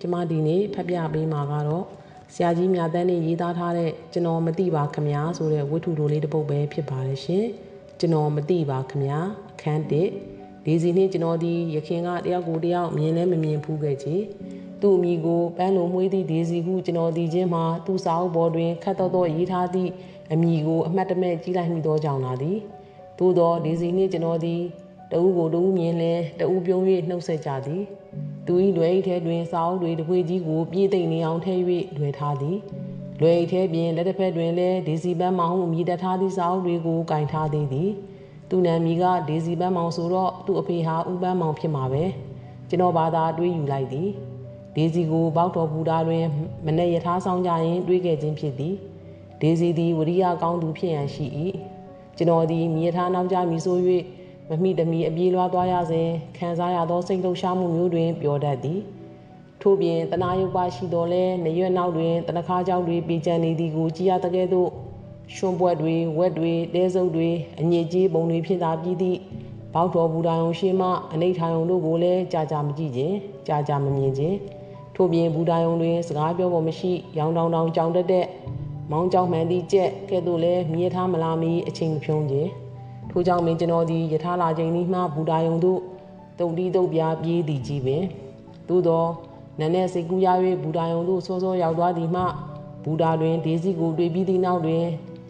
ကျမဒီနေ့ဖတ်ပြပေးမှာကတော့ဆရာကြီးမြတ်တန်းနဲ့ရေးသားထားတဲ့ကျွန်တော်မသိပါခမညာဆိုတဲ့ဝတ္ထုတိုလေးတစ်ပုဒ်ပဲဖြစ်ပါတယ်ရှင်ကျွန်တော်မသိပါခမညာအခန်း1ဒီစီနေ့ကျွန်တော်ဒီရခင်ကတယောက်ကိုတယောက်မြင်လဲမမြင်ဖူးခဲ့ချေသူ့အမိကိုပန်းလိုမွေးသည့်ဒေစီဟုကျွန်တော်ဒီချင်းမှာသူ့စာအုပ်ပေါ်တွင်ခတ်တော်တော်ရေးထားသည့်အမိကိုအမှတ်တမဲ့ကြီးလိုက်မိသောကြောင့်လာသည်သို့သောဒေစီနှင့်ကျွန်တော်သည်တဦးကိုတဦးမြင်လဲတဦးပြုံး၍နှုတ်ဆက်ကြသည် သူ၏လွယ်အိတ်ထဲတွင်စာအုပ်တွေတပွေကြီးကိုပြေးသိမ့်နေအောင်ထည့်၍လွယ်ထားသည်လွယ်အိတ်ထဲပြင်လက်တစ်ဖက်တွင်လည်းဒေစီပန်းမောင်ဟုမြည်တတ်ထားသည့်စာအုပ်တွေကိုကင်ထားသေးသည်သူနာမည်ကဒေစီပန်းမောင်ဆိုတော့သူ့အဖေဟာဦးပန်းမောင်ဖြစ်မှာပဲကျွန်တော်ဘာသာတွေးယူလိုက်သည်ဒေစီကိုဘောက်တော်ဘူတာတွင်မနေ့ယထာဆောင်ကြရင်တွေးခဲ့ခြင်းဖြစ်သည်ဒေစီသည်ဝရိယကောင်းသူဖြစ်ရန်ရှိ၏ကျွန်တော်သည်မြေထားနောက်ကြမည်ဆို၍ မမိတမီအပြေးလွှားသွားရစဉ်ခံစားရသောစိတ်လှုပ်ရှားမှုမျိုးတွင်ပျော်တတ်သည်ထို့ပြင်တနာယုပ်ပါရှိတော်လဲနရွက်နောက်တွင်တနခါးကြောက်တွေပြေကျန်နေသည်ကိုကြည်ရတကဲ့သို့ရွှွန်ပွက်တွေဝက်တွေတဲစုပ်တွေအညစ်အကြေးပုံတွေဖြစ်သာပြီးသည့်ဘောက်တော်ဘူတာယုံရှိမှအနိဋ္ဌာယုံတို့ကိုလည်းကြာကြာမကြည့်ခြင်းကြာကြာမမြင်ခြင်းထို့ပြင်ဘူတာယုံတွင်စကားပြောဖို့မရှိရောင်တောင်တောင်ကြောင်တက်တဲ့မောင်းကြောင်မှန်သည့်ကြက်ကဲ့သို့လည်းမြေထားမလာမီအချိန်မဖြုံးခြင်း ထို့ကြောင့်မင်းကျွန်တော်သည်ယထာလာချိန်นี้မှဘူတာယုံတို့တုံတီးတုတ်ပြားပြေးသည်ကြီးပင်သို့သောနန်းနဲ့စိတ်ကူးရ၍ဘူတာယုံတို့စောစောရောက်သွားသည်မှဘူတာတွင်ဒေးစီကိုတွေ့ပြီးသည့်နောက်တွင်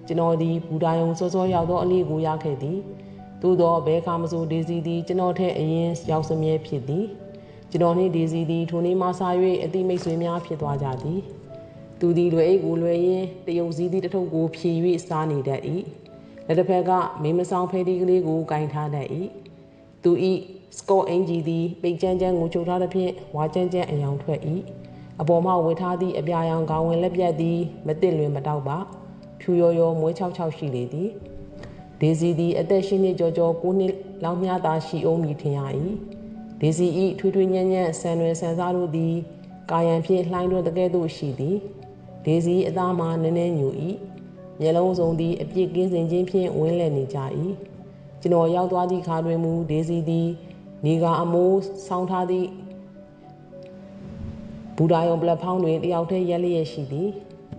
ကျွန်တော်သည်ဘူတာယုံစောစောရောက်သောအလေးကိုရခဲ့သည်သို့သောဘဲခါမဆိုဒေးစီသည်ကျွန်တော်ထက်အရင်ရောက်စမြဲဖြစ်သည်ကျွန်တော်နှင့်ဒေးစီသည်ထိုနေ့မှစ၍အတိမိတ်ဆွေများဖြစ်သွားကြသည်သူသည်လွယ်အိတ်ကိုလွယ်ရင်းတယုံစည်းသည့်တထုပ်ကိုဖြည်၍စားနေတတ်၏ လက်တစ်ဖက်ကမိမဆောင်ဖဲတီးကလေးကိုကင်ထားတတ်၏သူဤစကော့အင်ဂျီသည်ပိတ်ကြမ်းကြမ်းကိုချုပ်ထားသဖြင့်ဝါကြမ်းကြမ်းအယောင်ထွက်၏အပေါ်မှဝေထားသည့်အပြာရောင်ခေါင်းဝင်လက်ပြတ်သည်မတစ်လွင်မတောက်ပါဖြူရော်ရော်မွေးချောက်ချောက်ရှိလေသည်ဒေစီသည်အသက်ရှင်နေကြောကြောကိုနှစ်လောက်မြသာရှိအောင်မြည်ထင်ရ၏ဒေစီဤထွေးထွေးညံ့ညံ့ဆန်ရွယ်ဆန်စားတို့သည်ကာယံဖြင့်လှိုင်းတွင်တကဲ့သို့ရှိသည်ဒေစီအသားမှနည်းနည်းညူ၏ မျက်လုံးစုံသည်အပြစ်ကင်းစင်ခြင်းဖြင့်ဝင်းလည်နေကြ၏ကျွန်တော်ရောက်သွားသည့်ခါတွင်မူဒေစီသည်နေကအမိုးဆောင်းထားသည့်ဘူဒါယုံပလက်ဖောင်းတွင်တယောက်တည်းရက်လျက်ရှိသည်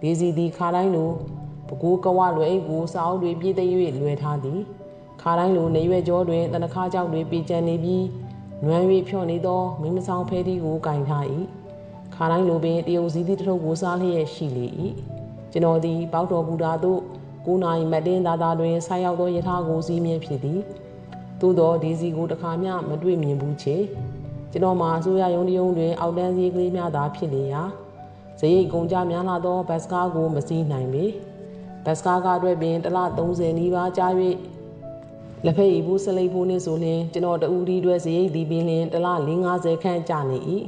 ဒေစီသည်ခါတိုင်းလိုပကူကဝလွယ်အိတ်ကိုစာအုပ်တွေပြည့်သိ၍လွယ်ထားသည်ခါတိုင်းလိုနေရွယ်ကျော်တွင်တနခါကြောက်တွေပြေကျန်နေပြီးနွမ်း၍ဖြော့နေသောမင်းမဆောင်ဖဲတီကိုကင်ထား၏ခါတိုင်းလိုပင်တယုံစည်းသည့်တထုပ်ကိုစားလျက်ရှိလေ၏ ကျွန်တော်သည်ပေါက်တော်ဘူတာသို့9နာရီမတင်းသာသာတွင်ဆိုက်ရောက်သောယထာကိုစီးမြဲဖြစ်သည်သို့သောဒီစီကိုတခါမျှမတွေ့မြင်ဘူးချေကျွန်တော်မှာအစိုးရရုံးတရုံးတွင်အောက်တန်းစည်းကလေးများသာဖြစ်လေရာဇရိတ်ကုန်ကြများလာသောဘတ်စကားကိုမစည်းနိုင်ပေဘတ်စကားကအတွက်ပင်တစ်လ30နီးပါးကြာ၍လက်ဖက်ရည်ဘူးဆလိပ်ဘူးနှင့်ဆိုလျှင်ကျွန်တော်တဦးဒီအတွက်ဇရိတ်ဒီပင်လျှင်တစ်လ450ခန့်ကြာနေ၏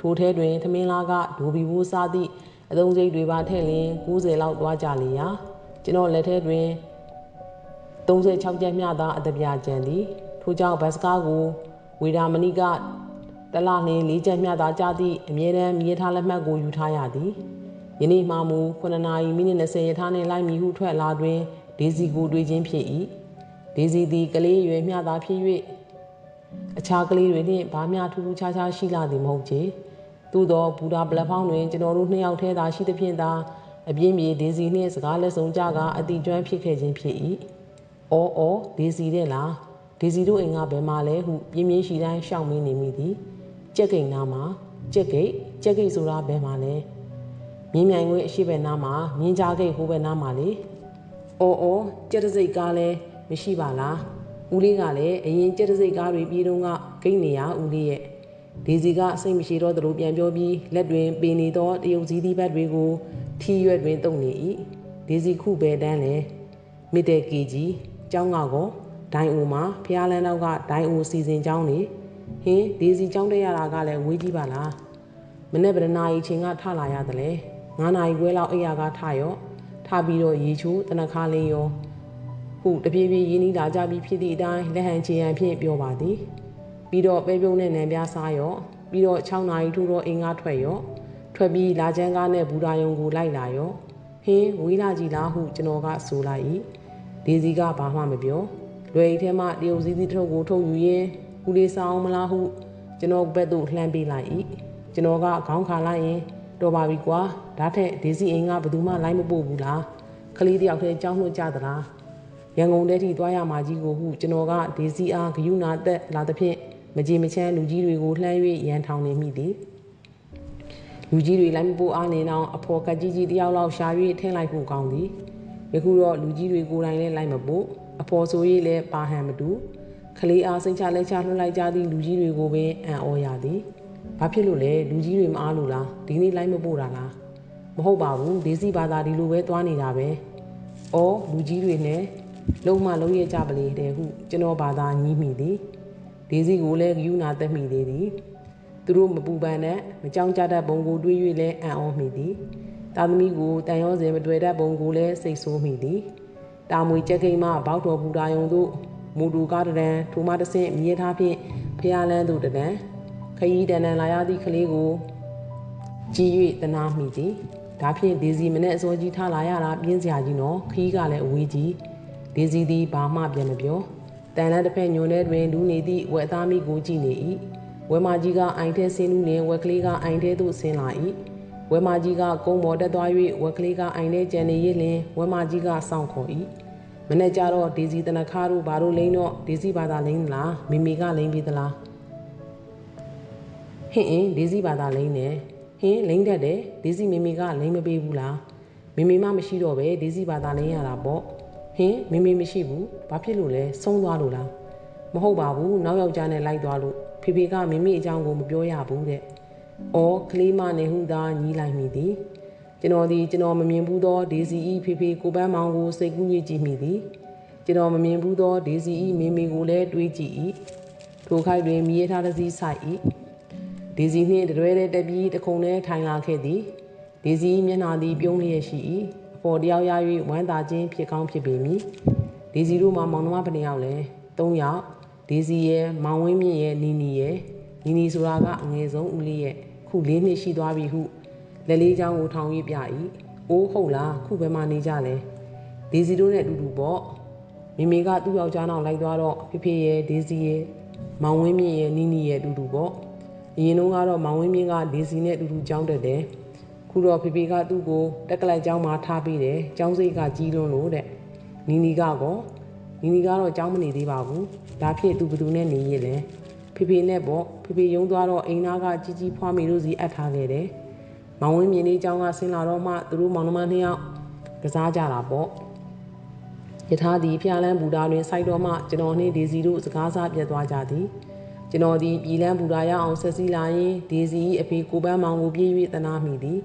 ထိုထဲတွင် သမင်းလားကဒိုဘီဘူးစားသည့် အသုံးစိတ်တွေပါထည့်လျင်90လောက်သွားကြလေရာကျွန်တော်လက်ထဲတွင်36ကျပ်မျှသာအတပြာကျန်သည်ထို့ကြောင့်ဘတ်စကားကိုဝေဒာမဏိကတလနှင်း၄ကျပ်မျှသာကြာသည့်အမြဲတမ်းမြေထားလက်မှတ်ကိုယူထားရသည်ယနေ့မှမူ9နာရီမိနစ်20ရထားနှင့်လိုက်မီဟုထွက်လာတွင်ဒေစီကိုတွေ့ခြင်းဖြစ်၏ဒေစီသည်ကလေးရွယ်မျှသာဖြစ်၍အခြားကလေးတွေနှင့်ဘာမျှထူးထူးခြားခြားရှိလာသည်မဟုတ်ချေ သို့သောဘူဒါပလက်ဖောင်းတွင်ကျွန်တော်တို့နှစ်ယောက်ထဲသာရှိသဖြင့်သာအပြင်းပြေဒေစီနှင့်စကားလက်ဆောင်ကြကအတိကျွမ်းဖြစ်ခဲ့ခြင်းဖြစ်၏။အော်အော်ဒေစီတဲ့လားဒေစီတို့အိမ်ကဘယ်မှာလဲဟုပြင်းပြင်းရှိတိုင်းရှောင်မင်းနေမိသည်။ကြက်ကိန်နာမှာကြက်ကိတ်ကြက်ကိတ်ဆိုတာဘယ်မှာလဲ။မြင်းမြိုင်ခွေအရှိဘက်နားမှာမြင်းကြားကိတ်ဟိုဘက်နားမှာလေ။အော်အော်ကြက်တစိတ်ကားလဲမရှိပါလား။ဦးလေးကလည်းအရင်ကြက်တစိတ်ကားတွေပြေးတော့ကဂိတ်နေရဦးလေးရဲ့ ဒေစီကအစိတ်မရှိတော့သလိုပြန်ပြောပြီးလက်တွင်ပင်နေသောတယုံစည်းသီးဘက်တွေကိုထီရွက်တွင်တုံနေ၏ဒေစီခုပဲတန်းလေမစ်တဲ့ကီကြီးကျောင်းကကောဒိုင်အိုမှာဖျားလန်းတော့ကဒိုင်အိုစီစဉ်ကျောင်းနေဟင်းဒေစီကျောင်းတက်ရတာကလည်းဝေးကြီးပါလားမနေ့ဗရနာရီချိန်ကထလာရတယ်လေ9နာရီခွဲလောက်အိယာကထရော့ထပြီးတော့ရေချိုးတနခါလေးရောခုတပြေးပြေးရင်းနှီးလာကြပြီးဖြစ်သည့်အတိုင်းလက်ဟန်ချေရန်ဖြင့်ပြောပါသည် ပြီးတော့ပဲပြုံးနဲ့နံပြားစားရော့ပြီးတော့6နာရီထိုးတော့အင်္ဂါထွက်ရော့ထွက်ပြီးလာချမ်းကားနဲ့ဘူရာယုံကိုလိုက်လာရော့ဟင်းဝေးလာကြည်လားဟုကျွန်တော်ကဆိုလိုက်၏ဒေစီကဘာမှမပြောလွယ်အိတ်ထဲမှတရုတ်စည်းသီးထုတ်ကိုထုတ်ယူရင်းဦးလေးဆောင်မလားဟုကျွန်တော်ဘက်သို့လှမ်းပေးလိုက်၏ကျွန်တော်ကခေါင်းခါလိုက်ရင်တော်ပါပြီကွာဒါထက်ဒေစီအိမ်ကဘယ်သူမှလိုက်မပို့ဘူးလားကလေးတယောက်တည်းကြောင်းလို့ကြသလားရန်ကုန်ထဲထိသွားရမှာကြီးကိုဟုကျွန်တော်ကဒေစီအားဂယုနာသက်လာသဖြင့် မကြေမချမ်းလူကြီးတွေကိုလှမ်း၍ရန်ထောင်နေမိသည်လူကြီးတွေလိုက်မပို့အားနေတော့အဖော်ကကြီးကြီးတယောက်လောက်ရှာ၍ထင်းလိုက်ဖို့ကောင်းသည်ယခုတော့လူကြီးတွေကိုယ်တိုင်လည်းလိုက်မပို့အဖော်ဆို၍လည်းပါဟန်မတူခလေးအားစိတ်ချလက်ချလွှတ်လိုက်ကြသည့်လူကြီးတွေကိုပင်အံ့ဩရသည်ဘာဖြစ်လို့လဲလူကြီးတွေမအားလို့လားဒီနေ့လိုက်မပို့တာလားမဟုတ်ပါဘူးဒေစီဘာသာဒီလိုပဲသွားနေတာပဲ။အော်လူကြီးတွေနဲ့လုံးမလုံးရကြပလေတဲ့ဟုကျွန်တော်ဘာသာညှိမိသည်။ ဒေစီကိုလည်းယူနာသက်မိသေးသည်။သူတို့မပူပန်နဲ့မကြောင်ကြတတ်ပုံကိုတွေး၍လည်းအံ့ဩမိသည်။တာသမီကိုတန်ရောစင်မတွေ့တတ်ပုံကိုလည်းစိတ်ဆိုးမိသည်။တာမွေကြက်ကိန်းမှဘောက်တော်ဘူတာယုံတို့မူတူကားတရန်ထိုမတဆင့်မြေထားဖြင့်ဖျားလန်းသူတရန်ခရီးတန်တန်လာရသည့်ကလေးကိုကြည်၍တနာမိသည်ဒါဖြင့်ဒေစီမနဲ့အစောကြီးထားလာရတာပြင်းစရာကြီးနော်ခီးကလည်းအဝေးကြီးဒေစီသည်ဘာမှပြန်မပြော တန်တဲ့တစ်ဖက်ညွန်ထဲတွင်လူနေသည့်ဝက်သားမိကိုကြည့်နေ၏ဝဲမကြီးကအိုင်ထဲဆင်းလူနှင့်ဝက်ကလေးကအိုင်ထဲသို့ဆင်းလာ၏ဝဲမကြီးကကုန်းပေါ်တက်သွား၍ဝက်ကလေးကအိုင်ထဲကျန်နေရလျင်ဝဲမကြီးကစောင့်ခေါ်၏မနေ့ကျတော့ဒေစီတနခါတို့ဘာလို့လိမ့်တော့ဒေစီဘာသာလိမ့်လားမိမိကလိမ့်ပြီးသလားဟင်းအင်းဒေစီဘာသာလိမ့်နေဟင်းလိမ့်တတ်တယ်ဒေစီမိမိကလိမ့်မပေးဘူးလားမိမိမမရှိတော့ပဲဒေစီဘာသာလိမ့်ရတာပေါ့ ဟင်းမိမိမရှိဘူးဘာဖြစ်လို့လဲဆုံးသွားလို့လားမဟုတ်ပါဘူးနောက်ယောက်ျားနဲ့လိုက်သွားလို့ဖေဖေကမိမိအကြောင်းကိုမပြောရဘူးတဲ့။အော်ကလေးမနဲ့ဟုသာညီးလိုက်မိသည်။ကျွန်တော်ဒီကျွန်တော်မမြင်ဘူးသောဒေစီဤဖေဖေကိုပန်းမောင်ကိုစိတ်ကူးရကြည့်မိသည်။ကျွန်တော်မမြင်ဘူးသောဒေစီဤမိမိကိုလည်းတွေးကြည့်၏။ထိုခိုက်တွင်မြည်ထားသစည်းဆိုင်၏။ဒေစီနှင့်တရွဲတဲ့တပီးတခုံနဲ့ထိုင်လာခဲ့သည်။ဒေစီမျက်နှာသည်ပြုံးလျက်ရှိ၏။အ ပေါ်တယောက်ရ၍ဝမ်းသာခြင်းဖြစ်ကောင်းဖြစ်ပေမည်။ဒေစီတို့မှာမောင်နှမဘယ်နှယောက်လဲ။၃ယောက်ဒေစီရဲ့မောင်ဝင်းမြင့်ရဲ့နီနီရဲ့နီနီဆိုတာကအငယ်ဆုံးဦးလေးရဲ့ခု၄နှစ်ရှိသွားပြီဟုလက်လေးချောင်းကိုထောင်ရပြ၏အိုးဟုတ်လားခုဘယ်မှာနေကြလဲဒေစီတို့နဲ့အတူတူပေါ့မိမိကသူ့ယောက်ျားနောက်လိုက်သွားတော့ဖေဖေရဲ့ဒေစီရဲ့မောင်ဝင်းမြင့်ရဲ့နီနီရဲ့အတူတူပေါ့အရင်တုန်းကတော့မောင်ဝင်းမြင့်ကဒေစီနဲ့အတူတူကြောင်းတက်တယ် ခုတော့ဖေဖေကသူ့ကိုတက်ကလိုက်ကျောင်းမှာထားပေးတယ်ကျောင်းစိတ်ကကြီးလွန်းလို့တဲ့နီနီကကောနီနီကတော့ကျောင်းမနေသေးပါဘူးဒါဖြစ်သူဘသူနဲ့နေရလဲဖေဖေနဲ့ပေါ့ဖေဖေယုံသွားတော့အိမ်သားကကြီးကြီးဖွားမိလို့စီအပ်ထားခဲ့တယ်မောင်ဝင်းမြင်းလေးကျောင်းကဆင်းလာတော့မှသူတို့မောင်နှမနှစ်ယောက်ကစားကြတာပေါ့ယထာသည်ဖျားလန်းဘူတာတွင်စိုက်တော့မှကျွန်တော်နှင့်ဒေစီတို့စကားစားပြတ်သွားကြသည်ကျွန်တော်သည်ပြည်လန်းဘူတာရအောင်ဆက်စီလာရင်ဒေစီ၏အဖေကိုပန်းမောင်ကိုပြေး၍တနာမိသည်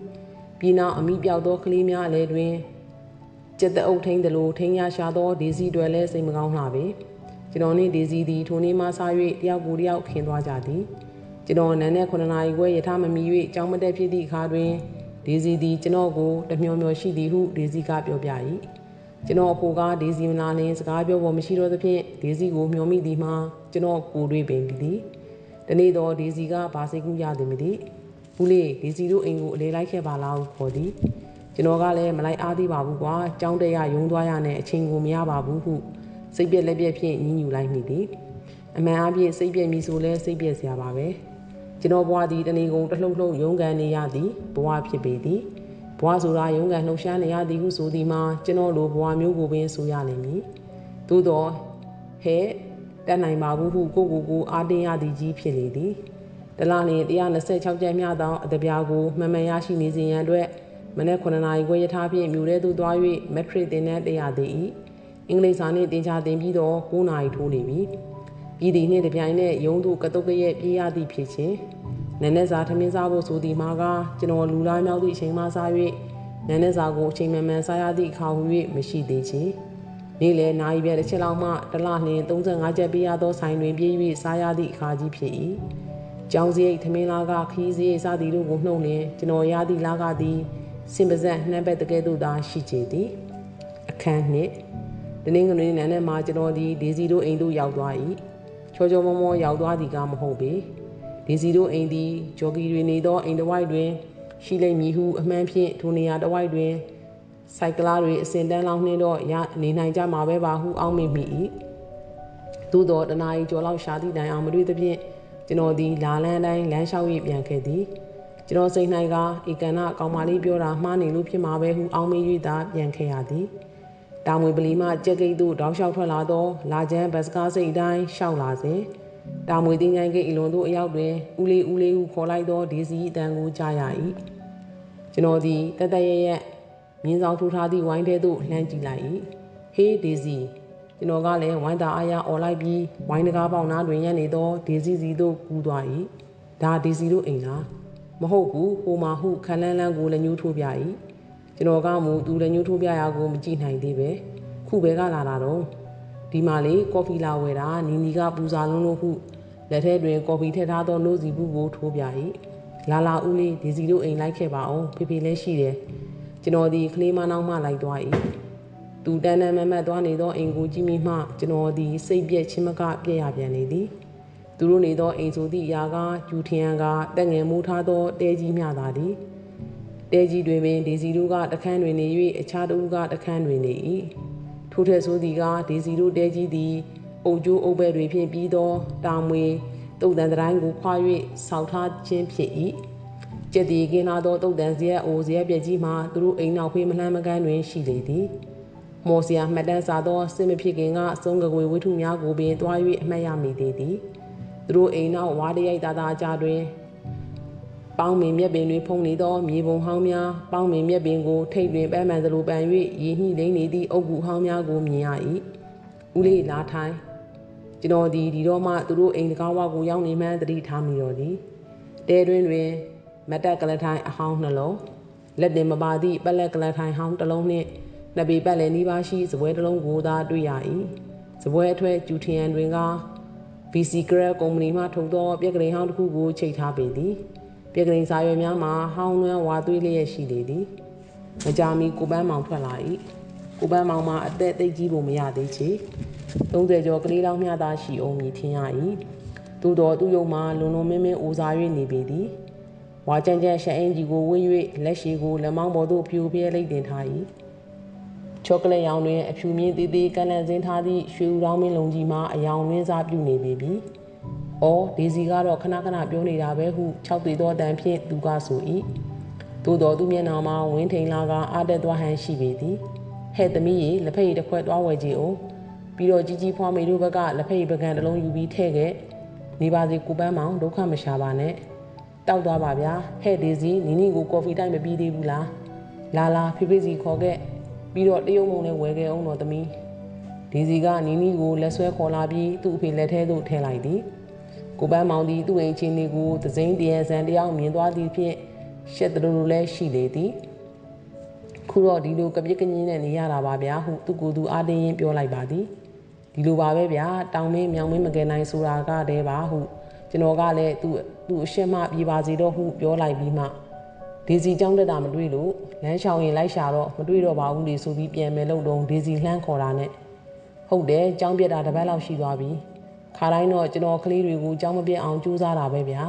ပြည်နောက်အမိပြောက်သောကလေးများအလဲတွင်ကျက်တဲ့အုပ်ထိန်သလိုထိန်ရရှာသောဒေစီတွေလည်းစိတ်မကောင်းလှပေကျွန်တော်နှင့်ဒေစီသည်ထိုနေ့မှစ၍တယောက်ကိုတယောက်ခင်သွားကြသည်ကျွန်တော်နန်းနဲ့9နာရီခွဲရထားမမီ၍ကြောင်းမတက်ဖြစ်သည့်အခါတွင်ဒေစီသည်ကျွန်တော်ကိုတမျောမျောရှိသည်ဟုဒေစီကပြောပြ၏ကျွန်တော်အဖိုကဒေစီမလာလင်စကားပြောဖို့မရှိတော့သဖြင့်ဒေစီကိုမျောမိသည်မှာကျွန်တော်ကိုတွေးပင်သည်တနေ့တော့ဒေစီကဘာစိတ်ကူးရသည်မသိ ဘူးလေဒေစီတို့အိမ်ကိုအလေလိုက်ခဲ့ပါလားဟုခေါ်သည်ကျွန်တော်ကလည်းမလိုက်အားသေးပါဘူးကွာကြောင်းတက်ရရုံသွားရနဲ့အချိန်ကိုမရပါဘူးဟုစိတ်ပြက်လက်ပြက်ဖြင့်ညှဉ်းညူလိုက်မိသည်အမှန်အပြည့်စိတ်ပြက်မိဆိုလဲစိတ်ပြက်စရာပါပဲကျွန်တော်ဘွားသည်တဏီကုံတလှုပ်လှုပ်ရုန်းကန်နေရသည်ဘွားဖြစ်ပေသည်ဘွားဆိုတာရုန်းကန်လှုပ်ရှားနေရသည်ဟုဆိုသည်မှာကျွန်တော်လိုဘွားမျိုးကိုပင်ဆိုရလိမ့်မည်သို့တော့ဟဲ့တတ်နိုင်ပါဘူးဟုကိုကိုကိုအားတင်းရသည်ကြီးဖြစ်လေသည် တလားလျင်126ကျပ်မျှသောအတပြားကိုမှန်မှန်ရရှိနေစဉ်ရန်အတွက်မနေ့9နာရီခွဲရထားဖြင့်မြို့ထဲသို့သွား၍မက်ထရစ်တင်တဲ့တရားသည်၏အင်္ဂလိပ်စာနှင့်တင်ချတင်ပြီးတော့9နာရီထိုးနေပြီပြည်သည်နှင့်တပြိုင်နက်ရုံးသူကတုတ်ကရဲ့ပြေးရသည့်ဖြစ်ချင်းနန်းနဲ့စာထမင်းစားဖို့ဆိုသည်မှာကကျွန်တော်လူလားမြောက်သည့်အချိန်မှစား၍နန်းနဲ့စာကိုအချိန်မှန်မှန်စားရသည့်အခါဟု၍မရှိသေးချေနေ့လယ်နာရီပြတစ်ချက်လောက်မှတလနှင့်35ချက်ပေးရသောဆိုင်တွင်ပြေး၍စားရသည့်အခါကြီးဖြစ်၏ ကျောင်းစရိတ်ထမင်းလားကခီးစရိတ်စသည်တို့ကိုနှုတ်လျင်ကျွန်တော်ရသည့်လားကသည်စင်ပါဇက်နှမ်းဘက်တကယ်သို့သာရှိကြသည်အခန်းနှင့်တနင်္ဂနွေနေ့နဲ့မှကျွန်တော်ဒီဒေစီတို့အိမ်တို့ရောက်သွား၏ချောချောမောမောရောက်သွားသည်ကမဟုတ်ပေဒေစီတို့အိမ်သည်ဂျော်ဂီတွေနေသောအိမ်တစ်ဝိုက်တွင်ရှိလိမ့်မည်ဟုအမှန်ဖြင့်ထိုနေရာတစ်ဝိုက်တွင်စိုက်ကလာတွေအစင်တန်းလောင်းနှင်းတော့ရနေနိုင်ကြမှာပဲပါဟုအောက်မေ့မိ၏သို့တော့တနာရီကျော်လောက်ရှာသည့်တိုင်အောင်မတွေ့သဖြင့် ကျွန်တော်သည်လာလန်းတိုင်းလမ်းလျှောက်၍ပြန်ခဲ့သည်ကျွန်တော်စိတ်၌ကဧကန်နာအကောင်မလေးပြောတာမှားနေလို့ဖြစ်မှာပဲဟုအောင်းမေး၍သာပြန်ခဲ့ရသည်တာမွေပလီမှကြက်ကိတ်သို့တောက်လျှောက်ထွက်လာသောလာချမ်းဘတ်စကားစိတ်တိုင်းရှောက်လာစဉ်တာမွေတင်းချိုင်းကိတ်အလွန်သို့အရောက်တွင်ဦးလေးဦးလေးဟုခေါ်လိုက်သောဒေစီအတန်ကိုကြားရ၏ကျွန်တော်သည်တတရရက်မြင်းဆောင်ထူထားသည့်ဝိုင်းထဲသို့လှမ်းကြည့်လိုက်၏ဟေးဒေစီ ကျွန်တော်ကလည်းဝိုင်းသားအားရអော်လိုက်ပြီးဝိုင်းတကားပေါက်နားတွင်ရက်နေသောဒေစီစီသို့ကူးသွား၏ဒါဒေစီတို့အိမ်လားမဟုတ်ဘူးဟိုမှာဟုခလန်းလန်းကိုလည်းညှိုးထိုးပြ၏ကျွန်တော်ကမူသူလည်းညှိုးထိုးပြရာကိုမကြည့်နိုင်သေးပဲခုပဲကလာတာတော့ဒီမှာလေကော်ဖီလာဝယ်တာနီနီကပူစာလုံးလို့ဟုလက်ထဲတွင်ကော်ဖီထည့်ထားသောနို့စီဘူးကိုထိုးပြ၏လာလာဦးလေးဒီစီတို့အိမ်လိုက်ခဲ့ပါအောင်ဖေဖေလည်းရှိတယ်ကျွန်တော်ဒီကလေးမနောက်မှလိုက်သွား၏ သူတန်းတန်းမမတ်သွားနေသောအိမ်ကိုကြည့်မိမှကျွန်တော်ဒီစိတ်ပြက်ချင်းမကပြက်ရပြန်နေသည်သူတို့နေသောအိမ်ဆိုသည့်အရာကကျူထင်ကတက်ငယ်မိုးထားသောတဲကြီးမြသာသည်တဲကြီးတွင်ပင်ဒေစီတို့ကတခန်းတွင်နေ၍အခြားတို့ကတခန်းတွင်နေ၏ထို့ထက်ဆိုသည်ကဒေစီတို့တဲကြီးသည်အုပ်ကျိုးအုပ်ဘဲတွေဖြင့်ပြီးသောတာမွေတုတ်တန်တိုင်းကိုခွာ၍ဆောက်ထားခြင်းဖြစ်၏ကျက်တီကင်းလာသောတုတ်တန်စရက်အိုစရက်ပြက်ကြီးမှာသူတို့အိမ်နောက်ဖေးမလှမ်းမကန်းတွင်ရှိလေသည် မော်စရာမှတ်တမ်းစာသောစစ်မဖြစ်ခင်ကအစုံကကွေဝိထုများကိုပင်တွား၍အမှတ်ရမိသေးသည်သူတို့အိမ်နောက်ဝါတရိုက်သားသားကြားတွင်ပေါင်းမင်မြက်ပင်တွေဖုံးနေသောမြေပုံဟောင်းများပေါင်းမင်မြက်ပင်ကိုထိတ်တွင်ပန်းမှန်သလိုပန်၍ရေညှိလိမ့်နေသည့်အုပ်ကူဟောင်းများကိုမြင်ရ၏ဦးလေးလာထိုင်ကျွန်တော်ဒီဒီတော့မှသူတို့အိမ်တကားဝကိုရောက်နေမှန်းသတိထားမိတော်သည်တဲတွင်တွင်မတ်တက်ကလထိုင်အဟောင်းနှလုံးလက်တင်မပါသည့်ပလက်ကလထိုင်ဟောင်းတစ်လုံးနှင့် နှစ်ပေပတ်လည်နီးပါးရှိစပွဲတစ်လုံးကိုသာတွေ့ရ၏စပွဲအထွဲကျူထီယန်တွင်က VC Grab ကုမ္ပဏီမှထုတ်သောပြက်ကလေးဟောင်းတစ်ခုကိုချိန်ထားပေသည်ပြက်ကလေးစာရွက်များမှာဟောင်းနှွမ်းဝါသွေးလျက်ရှိလေသည်မကြာမီကိုပန်းမောင်ထွက်လာ၏ကိုပန်းမောင်မှာအသက်သိပ်ကြီးဖို့မရသေးချေ30ကျော်ကလေးလောင်းမျှသာရှိအောင်မြည်ထင်ရ၏သို့တော်သူ့ယုံမှာလုံလုံမင်းမင်းအိုစား၍နေပေသည်ဝါကြမ်းကြမ်းရှက်အင်ကြီးကိုဝင်း၍လက်ရှိကိုလက်မောင်းပေါ်သို့ဖြူပြဲလိုက်တင်ထား၏ ချောကလက်ရောင်တွင်အဖြူမြင့်သေးသေးကန့်လန့်စင်းထားသည့်ရွှေဦးတောင်းမင်းလုံးကြီးမှာအယောင်ရင်းစားပြုနေပေပြီ။အော်ဒေစီကတော့ခဏခဏပြောနေတာပဲဟု၆သေးသောတန်ဖြင့်သူကဆို၏။သို့တော်သူမျက်နှာမှာဝင်းထိန်လာကအားတက်သွားဟန်ရှိပေသည်။ဟဲ့သမီးရေလက်ဖက်ရည်တစ်ခွက်သွားဝယ်ကြည့်အောင်။ပြီးတော့ကြီးကြီးဖွားမေတို့ဘက်ကလက်ဖက်ရည်ပကံတစ်လုံးယူပြီးထည့်ခဲ့။နေပါစေကိုပန်းမောင်ဒုက္ခမရှာပါနဲ့။တောက်သွားပါဗျာ။ဟဲ့ဒေစီနီနီကိုကော်ဖီတိုက်မပြီးသေးဘူးလား။လာလာဖေဖေစီခေါ်ခဲ့။ ပြီးတော့တရုံမုံနဲ့ဝယ်ခဲ့အောင်တော့သမီးဒီစီကနီနီကိုလက်ဆွဲခေါ်လာပြီးသူ့အဖေလက်ထဲသို့ထည့်လိုက်သည်ကိုပန်းမောင်သည်သူ့အိမ်ချင်းတွေကိုသစိမ့်တရန်ဆန်တယောက်မြင်သွားသည်ဖြင့်ရှက်တလူလူလည်းရှိလေသည်ခုတော့ဒီလိုကပြစ်ကငင်းနဲ့နေရတာပါဗျာဟုသူ့ကိုယ်သူအားတင်းရင်ပြောလိုက်ပါသည်ဒီလိုပါပဲဗျာတောင်မင်းမြောင်မင်းမကယ်နိုင်ဆိုတာကတည်းပါဟုကျွန်တော်ကလည်းသူ့သူ့အရှင်းမှပြေပါစေတော့ဟုပြောလိုက်ပြီးမှ ဒေစီကြောင်းတက်တာမတွေ့လို့လမ်းလျှောက်ရင်လိုက်ရှာတော့မတွေ့တော့ပါဘူးလေဆိုပြီးပြန်မယ်လို့တော့ဒေစီလှမ်းခေါ်တာနဲ့ဟုတ်တယ်ကြောင်းပြက်တာတစ်ပတ်လောက်ရှိသွားပြီခါတိုင်းတော့ကျွန်တော်ကလေးတွေကိုကြောင်းမပြက်အောင်ကြိုးစားတာပဲဗျာ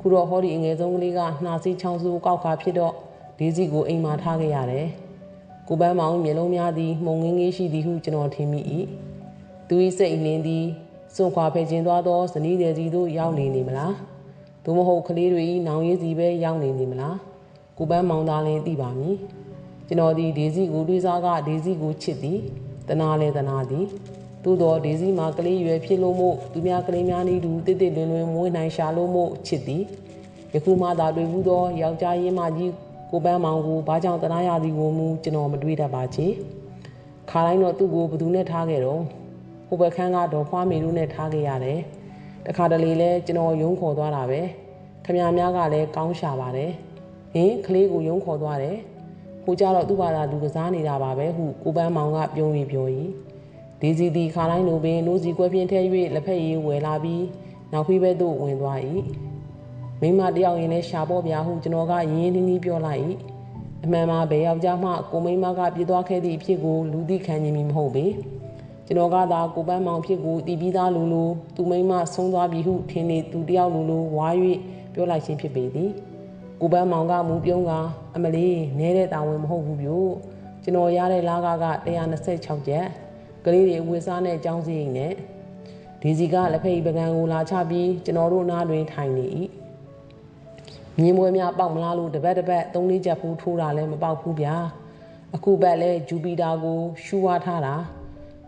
ခုတော့ဟောဒီအငယ်ဆုံးကလေးကနှာစီးချောင်းစိုးကောက်ခါဖြစ်တော့ဒေစီကိုအိမ်မှာထားခဲ့ရတယ်ကိုပန်းမောင်မျက်လုံးများသည်မှုံငင်းငင်းရှိသည်ဟုကျွန်တော်ထင်မိ၏သူ၏စိတ်နှင်းသည်စွန့်ခွာဖယ်ခြင်းသွားသောဇနီးတယ်စီတို့ရောက်နေနေမလားသို့မဟုတ်ကလေးတွေ၏နောင်ရည်စီပဲရောက်နေနေမလား ကိုပန်းမောင်သားလင်းသိပါမည်ကျွန်တော်ဒီဒေစီကိုတွေးစားကဒေစီကိုချစ်သည်တနာလဲတနာသည်သို့တော့ဒေစီမှာကလေးရွယ်ဖြစ်လို့မို့သူများကလေးများနေတူတစ်တစ်လွင်လွင်မွေးနိုင်ရှာလို့မို့ချစ်သည်ယခုမှသာတွေ့ဘူးသောယောက်ျားရင်းမကြီးကိုပန်းမောင်ကိုဘာကြောင့်တနာရသည်ကိုမူကျွန်တော်မတွေးတတ်ပါချေခါတိုင်းတော့သူ့ကိုဘသူနဲ့ထားခဲ့တော့ဟိုဘက်ခန်းကတော့ဖွားမေတို့နဲ့ထားခဲ့ရတယ်တခါတလေလဲကျွန်တော်ယုံခေါ်သွားတာပဲခမများကလည်းကောင်းရှာပါတယ် ဟင်ကလေးကိုယုံခေါ်သွားတယ်ဟိုကြတော့သူ့ဘာသာသူကစားနေတာပါပဲဟုကိုပန်းမောင်ကပြုံးပြီးပြော၏ဒေစီတီခါတိုင်းလိုပင်နိုးစီကွက်ပြင်းထဲ၍လက်ဖက်ရည်ဝယ်လာပြီးနောက်ဖေးဘက်သို့ဝင်သွား၏မိမတယောက်ရင်လည်းရှာပေါ့ဗျာဟုကျွန်တော်ကရင်းရင်းနှီးနှီးပြောလိုက်၏အမှန်မှာဘယ်ယောက်ျားမှကိုမိမကပြစ်သွားခဲ့သည့်အဖြစ်ကိုလူသိခံခြင်းမီမဟုတ်ပေကျွန်တော်ကသာကိုပန်းမောင်ဖြစ်ကိုတီးပြီးသားလူလူသူမိမဆုံးသွားပြီဟုထင်နေသူတယောက်လူလူဝါ၍ပြောလိုက်ခြင်းဖြစ်ပေသည် ကိုပန်းမောင်ကမူပြုံးကအမလေးနဲတဲ့တာဝန်မဟုတ်ဘူးပြို့ကျွန်တော်ရတဲ့လာကက126ကျပ်ကလေးတွေဝေစားနဲ့အကြောင်းစီရင်နဲ့ဒီစီကလက်ဖက်ပကံကိုလာချပြီးကျွန်တော်တို့နားတွင်ထိုင်နေ၏မြင်းမွေးများပေါက်မလားလို့တပတ်တပတ်သုံးလေးချက်ဖူးထိုးတာလည်းမပေါက်ဘူးဗျာအခုဘက်လဲဂျူပီတာကိုရှူဝါထားတာ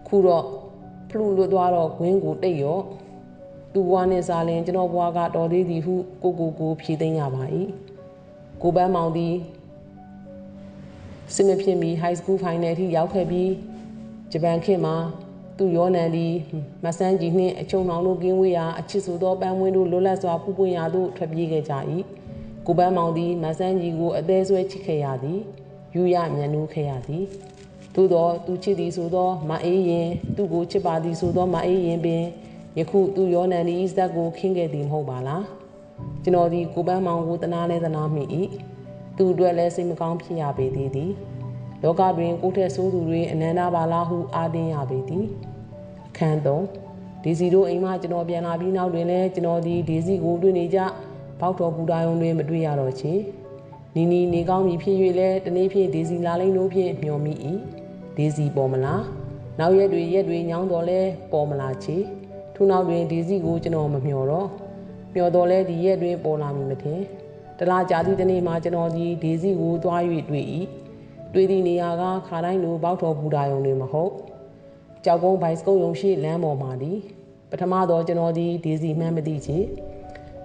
ခုတော့ဖလူလွတ်သွားတော့ဂွင်းကိုတိတ်ရောသူ့ဘွားနဲ့စားလင်ကျွန်တော်ဘွားကတော်သေးသည်ဟုကိုကိုကိုဖြေသိမ်းရပါ၏ ကိုပန်းမောင်သည်စစ်မဖြစ်မီ high school final အထိရောက်ခဲ့ပြီးဂျပန်ခေတ်မှာသူရောနန်သည်မဆန်းကြီးနှင့်အချုံနှောင်တို့ကင်းဝေးရာအချစ်ဆိုသောပန်းဝင်းတို့လွတ်လပ်စွာဖူးပွင့်ရာသို့ထွက်ပြေးခဲ့ကြ၏ကိုပန်းမောင်သည်မဆန်းကြီးကိုအသေးဆွဲချစ်ခဲ့ရသည်ယူရမြန်နူးခဲ့ရသည်သို့သောသူချစ်သည်ဆိုသောမအေးရင်သူ့ကိုချစ်ပါသည်ဆိုသောမအေးရင်ပင်ယခုသူရောနန်သည်ဇက်ကိုခင်းခဲ့သည်မဟုတ်ပါလား ကျွန်တော်ဒီကိုပန်းမောင်ကိုတနာလဲတနာမိ၏သူအတွက်လည်းစိတ်မကောင်းဖြစ်ရပေသေးသည်လောကတွင်ကိုထက်ဆိုးသူတွေအနန္တပါလားဟုအာတင်းရပေသည်အခန်းသုံးဒေစီတို့အိမ်မှကျွန်တော်ပြန်လာပြီးနောက်တွင်လည်းကျွန်တော်ဒီဒေစီကိုတွေ့နေကြပေါက်တော်ဘူတာယုံတွင်မတွေ့ရတော့ချေနီနီနေကောင်းပြီဖြစ်၍လဲတနေ့ဖြင့်ဒေစီလာလိမ့်လို့ဖြင့်မျှော်မိ၏ဒေစီပေါ်မလားနောက်ရက်တွေရက်တွေညောင်းတော်လဲပေါ်မလားချေထို့နောက်တွင်ဒေစီကိုကျွန်တော်မမျှော်တော့ မျှော်တော်လဲဒီရက်တွင်ပေါ်လာမည်မထင်တလားကြာသည့်တနေ့မှာကျွန်တော်ဒီဒေစီကိုသွား၍တွေ့၏တွေ့သည့်နေရာကခါတိုင်းလိုပေါက်တော်ဘူတာယုံတွေမဟုတ်ကြောက်ကုန်းဘိုင်စကုတ်ယုံရှိလမ်းပေါ်မှာဒီပထမတော့ကျွန်တော်ဒီဒေစီမှန်းမသိချေ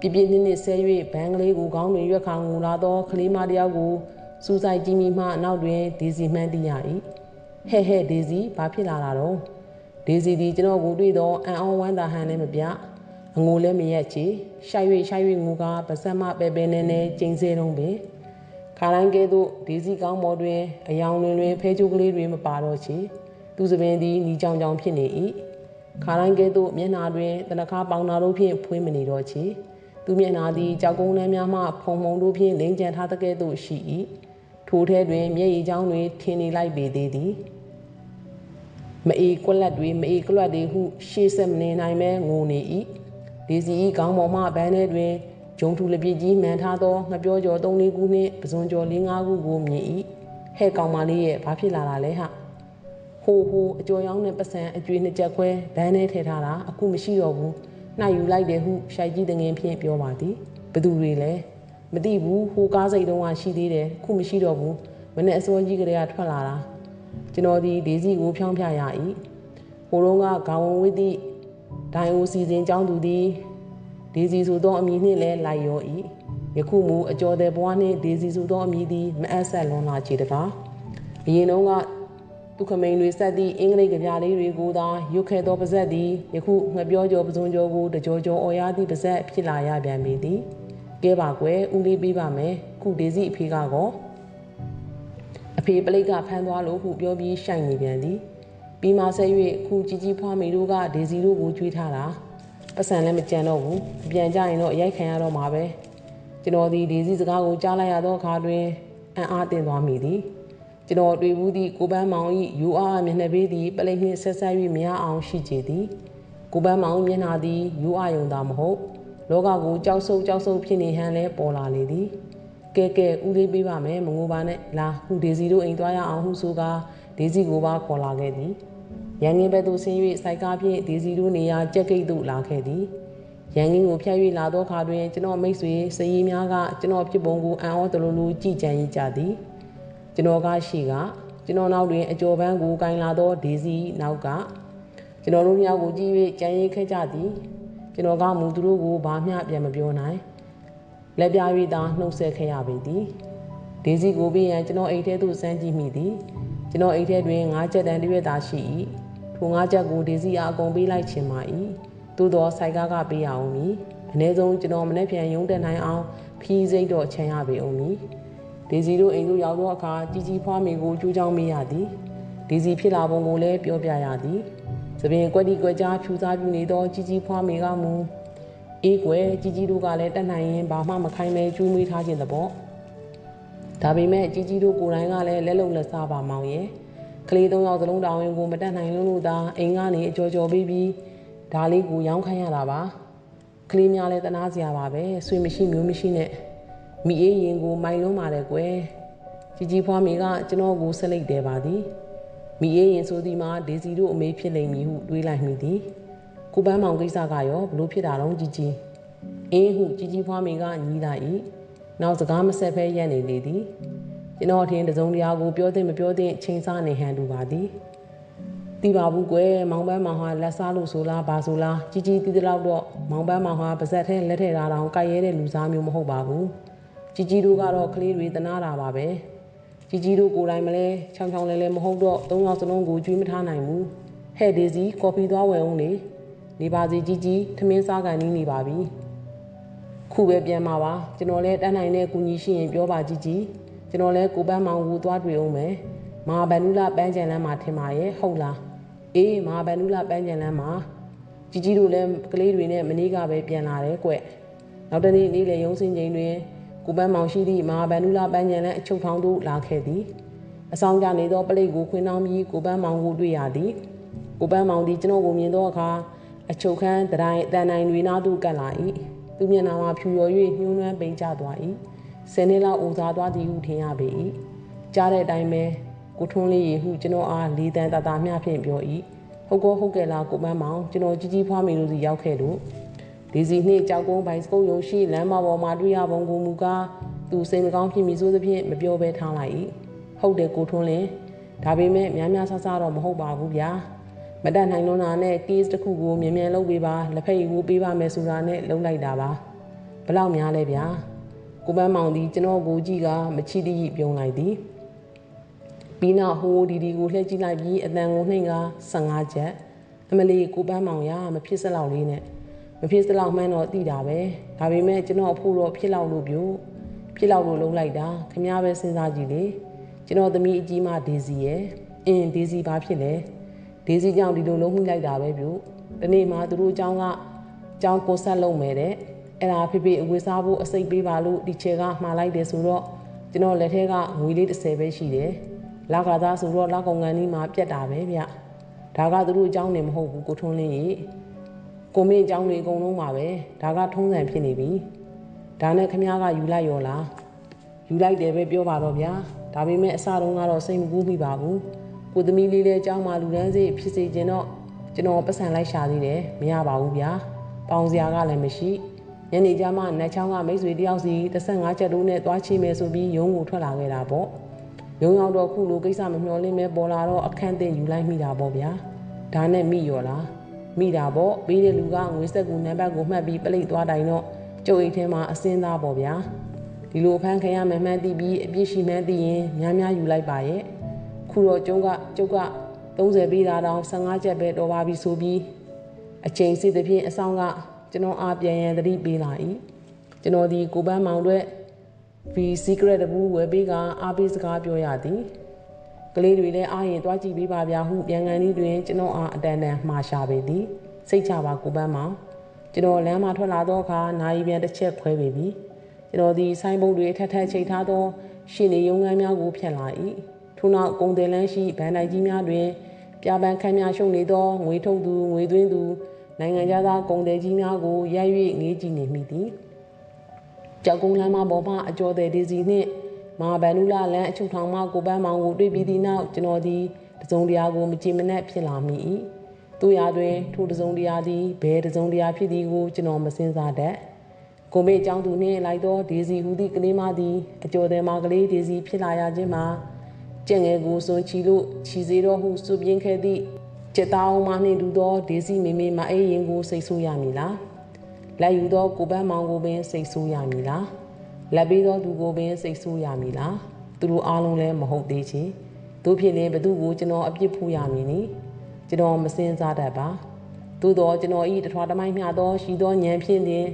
ပြပြနစ်နစ်ဆဲ၍ဘန်းကလေးကိုကောင်းတွင်ရွက်ခါငူလာသောကလေးမတယောက်ကိုစူးစိုက်ကြည့်မိမှနောက်တွင်ဒေစီမှန်းသိရ၏ဟဲ့ဟဲ့ဒေစီဘာဖြစ်လာတာတော့ဒေစီဒီကျွန်တော်ကိုတွေ့တော့အန်အောင်ဝမ်းသာဟန်လည်းမပြ အငိုလည်းမရက်ချေရှိုက်၍ရှိုက်၍ငူကပါစက်မပဲပဲနဲ့နဲ့ကျင်းစဲတော့ပင်ခါတိုင်းကဲ့သို့ဒေစီကောင်းပေါ်တွင်အယောင်တွင်တွင်ဖဲချိုးကလေးတွေမပါတော့ချေသူစပင်သည်ညီကြောင်ကြောင်ဖြစ်နေ၏ခါတိုင်းကဲ့သို့မျက်နာတွင်တနခါပေါင်နာတို့ဖြင့်ဖွေးမနေတော့ချေသူမျက်နာသည်ကြောက်ကုန်းနှမ်းများမှဖုံဖုံတို့ဖြင့်လိမ့်ကျန်ထားတဲ့ကဲ့သို့ရှိ၏ထိုထဲတွင်မျက်ရည်ချောင်းတွေထင်းနေလိုက်ပေသေးသည်မအေးကွက်လက်တွေမအေးကွက်လက်တွေဟုရှေ့ဆက်မနေနိုင်မဲငိုနေ၏ ဒေစီ၏ခေါင်းပေါ်မှဘန်းထဲတွင်ဂျုံထူလပြည့်ကြီးမှန်ထားသောငပြောကျော်၃လေးခုနှင့်ပဇွန်ကျော်၄၅ခုကိုမြင်၏ဟဲ့ကောင်မလေးရဲ့ဘာဖြစ်လာတာလဲဟာဟိုဟိုအကျော်ရောင်းတဲ့ပစံအကျွေးနှစ်ချက်ခွဲဘန်းထဲထည့်ထားတာအခုမရှိတော့ဘူးနှိုက်ယူလိုက်တယ်ဟုရှိုက်ကြီးတငင်ဖြင့်ပြောပါသည်ဘသူတွေလဲမသိဘူးဟိုကားစိတ်တုံးကရှိသေးတယ်ခုမရှိတော့ဘူးမနေ့အစောကြီးကလေးကထွက်လာတာကျွန်တော်ဒီဒေစီကိုဖြောင်းပြရ၏ဟိုတုန်းကဂါဝန်ဝိသည့် ဒိုင်အိုစီစဉ်ကျောင်းသူသည်ဒေစီဆိုသောအမည်နှင့်လည်းလိုက်ရော၏ယခုမူအကျော်တဲ့ဘွားနှင့်ဒေစီဆိုသောအမည်သည်မအပ်ဆက်လွန်လာချေတကားအရင်တုန်းကသူခမိန်တွေဆက်သည့်အင်္ဂလိပ်ကြပြလေးတွေကိုသာရုတ်ခဲသောပါဇက်သည်ယခုငပြောကျော်ပစုံကျော်ကိုတကြောကျော်အော်ရသည့်ပါဇက်ဖြစ်လာရပြန်ပေသည်ကဲပါကွယ်ဦးလေးပေးပါမယ်ခုဒေစီအဖေကကောအဖေပလိတ်ကဖမ်းသွားလို့ခုပြောပြီးရှိုက်နေပြန်သည် ပြီးမှဆက်၍ခုကြီးကြီးဖွားမိတို့ကဒေစီတို့ကိုကြွေးထားတာပတ်စံလည်းမကြံတော့ဘူးပြန်ကြရင်တော့အရိုက်ခံရတော့မှာပဲကျွန်တော်ဒီဒေစီစကားကိုကြားလိုက်ရသောအခါတွင်အံ့အားသင့်သွားမိသည်ကျွန်တော်တွေ့ဘူးသည့်ကိုပန်းမောင်၏ယူအားမျက်နှာပေးသည်ပလိတ်နှင့်ဆက်ဆက်၍မရအောင်ရှိကြသည်ကိုပန်းမောင်မျက်နှာသည်ယူအားယုံသာမဟုတ်လောကကိုကြောက်ဆုပ်ကြောက်ဆုပ်ဖြစ်နေဟန်လဲပေါ်လာလေသည်ကဲကဲဦးလေးပေးပါမယ်မငိုပါနဲ့လာခုဒေစီတို့အိမ်သွားရအောင်ဟုဆိုကာ ဒေစီကိုပါခေါ်လာခဲ့သည်ရန်ငင်းဘက်သို့ဆင်း၍စိုက်ကားဖြင့်ဒေစီတို့နေရာကြက်ကိတ်သို့လာခဲ့သည်ရန်ငင်းကိုဖျက်၍လာသောအခါတွင်ကျွန်တော်မိတ်ဆွေစည်ရီများကကျွန်တော်ဖြစ်ပုံကိုအံ့ဩတလူလူကြည်ကြံရကြသည်ကျွန်တော်ကရှိကကျွန်တော်နောက်တွင်အကျော်ပန်းကိုကင်လာသောဒေစီနောက်ကကျွန်တော်တို့မြောက်ကိုကြည့်၍ကြံရည်ခဲ့ကြသည်ကျွန်တော်ကမူသူတို့ကိုဘာမျှပြန်မပြောနိုင်လက်ပြ၍သာနှုတ်ဆက်ခဲ့ရပေသည်ဒေစီကိုပြီးရန်ကျွန်တော်အိတ်ထဲသို့စမ်းကြည့်မိသည် ကျွန်တော်အိတ်ထဲတွင်ငါးချက်တန်တရွက်သာရှိ၏ထိုငါးချက်ကိုဒေစီအားအကုန်ပေးလိုက်ခြင်းပါ၏သို့သောစိုက်ကားကပေးရအောင်မည်အ ਨੇ ဆုံးကျွန်တော်မနေ့ပြန်ရုံးတက်နိုင်အောင်ဖီးစိတ်တော့ချမ်းရပေအောင်မည်ဒေစီတို့အိမ်သို့ရောက်သောအခါကြီးကြီးဖွားမိကိုကြိုးကြောင်းမေးရသည်ဒေစီဖြစ်လာပုံကိုလည်းပြောပြရသည်သပင်ကွက်တီကွက်ကြားဖြူစားပြူနေသောကြီးကြီးဖွားမိကမူအေးကွယ်ကြီးကြီးတို့ကလည်းတက်နိုင်ရင်ဘာမှမခိုင်းမဲကျွေးမွေးထားခြင်းသဘော ဒါပေမဲ့ကြီးကြီးတို့ကိုယ်တိုင်ကလည်းလက်လုံလက်စားပါမောင်ရဲ့ကလေးသုံးယောက်စလုံးတောင်းရင်ကိုမတက်နိုင်လို့လို့သာအိမ်ကနေအကြော်ကြော်ပြီးပြီးဒါလေးကိုရောင်းခိုင်းရတာပါကလေးများလည်းတနာစရာပါပဲဆွေမရှိမျိုးမရှိနဲ့မိအေးရင်ကိုမိုင်လုံးပါတယ်ကွယ်ကြီးကြီးဖွားမိကကျွန်တော်ကိုဆက်လိုက်တယ်ပါသည်မိအေးရင်ဆိုဒီမှာဒေစီတို့အမေဖြစ်လိမ့်မည်ဟုတွေးလိုက်မိသည်ကိုပန်းမောင်ကိစ္စကရောဘလို့ဖြစ်တာတော့ကြီးကြီးအင်းဟုကြီးကြီးဖွားမိကညီးလိုက်၏ နောက်စကားမဆက်ဖဲရက်နေလေသည်ကျွန်တော်ထင်တစုံတရာကိုပြောသင့်မပြောသင့်ချိန်ဆနေဟန်တူပါသည်တီးပါဘူးကွယ်မောင်ပန်းမောင်ဟာလက်စားလို့ဆိုလားဘာဆိုလားကြီးကြီးတီးတလောက်တော့မောင်ပန်းမောင်ဟာပါဇက်ထဲလက်ထဲထားတောင်ကြိုက်ရဲတဲ့လူစားမျိုးမဟုတ်ပါဘူးကြီးကြီးတို့ကတော့ကလေးတွေတနာတာပါပဲကြီးကြီးတို့ကိုယ်တိုင်မလဲချောင်းချောင်းလဲလဲမဟုတ်တော့သုံးယောက်စလုံးကိုကျွေးမထားနိုင်ဘူးဟဲ့ဒေးစီကော်ဖီသွားဝယ်အောင်လေနေပါစီကြီးကြီးထမင်းစားကန်နီးနေပါပြီ ခုပဲပြန်มาပါကျွန်တော်လည်းတန်းနိုင်တဲ့ကူညီရှိရင်ပြောပါကြီးကြီးကျွန်တော်လည်းကိုပန်းမောင်ကိုသွားတွေ့အောင်မယ်မာဘန်နူလာပန်းကြံလမ်းမှာထင်ပါရဲ့ဟုတ်လားအေးမာဘန်နူလာပန်းကြံလမ်းမှာကြီးကြီးတို့လည်းကလေးတွေနဲ့မနေ့ကပဲပြန်လာတယ်ကွနောက်တနေ့နေ့လေရုံးစင်ချိန်တွင်ကိုပန်းမောင်ရှိသည့်မာဘန်နူလာပန်းကြံလမ်းအချုပ်ထောင်သို့လာခဲ့သည်အဆောင်ကြနေသောပလိတ်ကိုခွင်းနှောင်းပြီးကိုပန်းမောင်ကိုတွေ့ရသည်ကိုပန်းမောင်သည်ကျွန်တော်ကိုမြင်သောအခါအချုပ်ခန်းတတိုင်းအတန်တိုင်းတွေနားသို့ကပ်လာ၏ သူမျက်နှာမှာဖြူရော်၍ညှိုးနှွမ်းပိန်ကျသွား၏ဆယ်နှစ်လောက်အိုစားသွားသည်ဟုထင်ရပေ၏ကြားတဲ့အတိုင်းပဲကိုထွန်းလေးရေဟုကျွန်တော်အားလေးတန်းတတာမျှဖြင့်ပြော၏ဟုတ်ကောဟုတ်ကဲ့လားကိုပန်းမောင်ကျွန်တော်ကြီးကြီးဖွားမိလို့စီရောက်ခဲ့လို့ဒီစီနှင့်ကြောက်ကုန်းပိုင်စကုတ်ရုံရှိလမ်းမပေါ်မှာတွေ့ရပုံကိုမူကားသူစိတ်မကောင်းဖြစ်မိဆိုသဖြင့်မပြောဘဲထားလိုက်၏ဟုတ်တယ်ကိုထွန်းလင်းဒါပေမဲ့များများဆဆတော့မဟုတ်ပါဘူးဗျာ မတတ်နိုင်လွန်းတာနဲ့ case တစ်ခုကိုမြန်မြန်လုပ်ပေးပါလက်ဖက်ရည်ကိုပေးပါမယ်ဆိုတာနဲ့လုံးလိုက်တာပါဘလောက်များလဲဗျာကိုပန်းမောင်သည်ကျွန်တော်ကိုကြည့်ကမချီတိပြုံးလိုက်သည်ပြီးနောက်ဟိုဒီဒီကိုလှည့်ကြည့်လိုက်ပြီးအတန်ကိုနှိမ်က15ချက်အမလီကိုပန်းမောင်ရမဖြစ်စလောက်လေးနဲ့မဖြစ်စလောက်မှန်းတော့သိတာပဲဒါပေမဲ့ကျွန်တော်အဖို့တော့ဖြစ်လောက်လို့ပြို့ဖြစ်လောက်လို့လုံးလိုက်တာခမ ्या ပဲစဉ်းစားကြည့်လေကျွန်တော်သမီးအကြီးမဒေးစီရဲ့အင်းဒေးစီဘာဖြစ်လဲ ဒေးစီကြောင့်ဒီလိုလုံးမိလိုက်တာပဲပြို့ဒီနေ့မှသူတို့အကြောင်းကအကြောင်းကိုဆက်လုံးမယ်တဲ့အဲ့ဒါဖေဖေအဝေးစားဖို့အစိတ်ပေးပါလို့ဒီချေကမှားလိုက်တယ်ဆိုတော့ကျွန်တော်လက်ထဲကငွေလေး30ပဲရှိတယ်။လောက်ကသားဆိုတော့လောက်ကောင်ငန်းကြီးမှာပြက်တာပဲဗျ။ဒါကသူတို့အကြောင်းနေမဟုတ်ဘူးကိုထွန်းလင်းကြီး။ကိုမင်းအကြောင်းတွေအကုန်လုံးပါပဲ။ဒါကထုံးစံဖြစ်နေပြီ။ဒါနဲ့ခမားကယူလိုက်ရောလား။ယူလိုက်တယ်ပဲပြောပါတော့ဗျာ။ဒါပေမဲ့အစတုန်းကတော့စိတ်မကူးမိပါဘူး။ ကိုသမီးလေးလည်းအကြောင်းမှလူတန်းစေဖြစ်စေခြင်းတော့ကျွန်တော်ပတ်စံလိုက်ရှာသေးတယ်မရပါဘူးဗျာ။ပေါင်စရာကလည်းမရှိ။ညနေကျမှနတ်ချောင်းကမိတ်ဆွေတယောက်စီ35ချက်တိုးနဲ့သွားချိမယ်ဆိုပြီးရုံးကိုထွက်လာခဲ့တာပေါ့ရုံးရောက်တော့ခုလိုကိစ္စမမျှော်လင့်မဲပေါ်လာတော့အခန့်အသင့်ယူလိုက်မိတာပေါ့ဗျာဒါနဲ့မိရော်လားမိတာပေါ့ပေးတဲ့လူကငွေဆက်ကူနံပါတ်ကိုမှတ်ပြီးပလိတ်သွားတိုင်တော့ကျုပ်အိတ်ထဲမှာအစင်းသားပေါ့ဗျာဒီလိုဖမ်းခံရမှန်းမှန်းသိပြီးအပြစ်ရှိမှန်းသိရင်များများယူလိုက်ပါရဲ့ ခုတော့ကျုံကကျုပ်က30ပေးတာတောင်15ချက်ပဲတော်ပါပြီဆိုပြီးအချိန်စစ်သဖြင့်အဆောင်ကကျွန်တော်အားပြန်ရန်သတိပေးလာ၏ကျွန်တော်ဒီကိုပန်းမောင်တို့ဗီ secret တဘူးဝယ်ပေးကအားပေးစကားပြောရသည်ကလေးတွေလည်းအားရင်တွားကြည့်ပေးပါဗျာဟုပြန်ကန်ဤတွင်ကျွန်တော်အားအတန်တန်မှားရှာပေသည်စိတ်ချပါကိုပန်းမောင်ကျွန်တော်လမ်းမှာထွက်လာသောအခါနိုင်ပြန်တစ်ချက်ခွဲပေပြီကျွန်တော်ဒီဆိုင်းဘုတ်တွေထက်ထက်ချိတ်ထားသောရှင်နေရုံငန်းများကိုဖျက်လာ၏ ထို့နောက်ကုံတယ်လန်းရှိဗန်တိုင်းကြီးများတွင်ပြပန်းခမ်းများရှုံနေသောငွေထုတ်သူငွေသွင်းသူနိုင်ငံသားကုန်သည်ကြီးများကိုရ၍ငေးကြည့်နေမိသည်ကြောက်ကုန်းလမ်းမပေါ်မှအကျော်သည်ဒေစီနှင့်မာဘန်နူလာလန်အချုပ်ထောင်မှကိုပန်းမောင်ကိုတွေ့ပြီးသည့်နောက်ကျွန်တော်သည်တစုံတရာကိုမကြည်မနှက်ဖြစ်လာမိ၏တို့ရာတွင်ထိုတစုံတရာသည်ဘယ်တစုံတရာဖြစ်သည်ကိုကျွန်တော်မစင်စားတတ်ကိုမေအကြောင်းသူနှင့်လိုက်သောဒေစီဟူသည့်ကလေးမသည်အကျော်သည်မှာကလေးဒေစီဖြစ်လာရခြင်းမှာ ကျင့်ငယ်ကိုစွန်ချီလို့ခြီစေတော့ဟုစွပြင်းခဲ့သည့်ကျက်သားအောင်မနှင့်တူသောဒေစီမေမေမအေးရင်ကိုစိတ်ဆိုးရမည်လားလက်ယူသောကိုပန်းမောင်ကိုပင်စိတ်ဆိုးရမည်လားလက်ပေးသောသူကိုပင်စိတ်ဆိုးရမည်လားသူတို့အားလုံးလည်းမဟုတ်သေးချေတို့ဖြစ်ရင်ဘသူကိုကျွန်တော်အပြစ်ဖူးရမည်နီကျွန်တော်မစင်စားတတ်ပါသို့တော့ကျွန်တော်ဤတထွားတမိုင်းမျှသောရှိသောဉာဏ်ဖြင့်တင်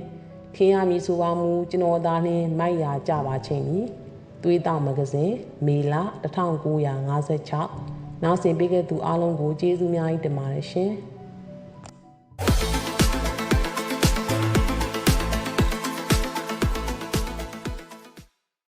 ထင်ရမည်ဆိုပါမူကျွန်တော်သားနှင့်မိုက်ရာကြပါချင်းဤ သွေးတောက်မဂဇင်းမေလ1956နောက်ဆင်ပေးခဲ့သူအားလုံးကိုကျေးဇူးများကြီးတင်ပါတယ်ရှင်။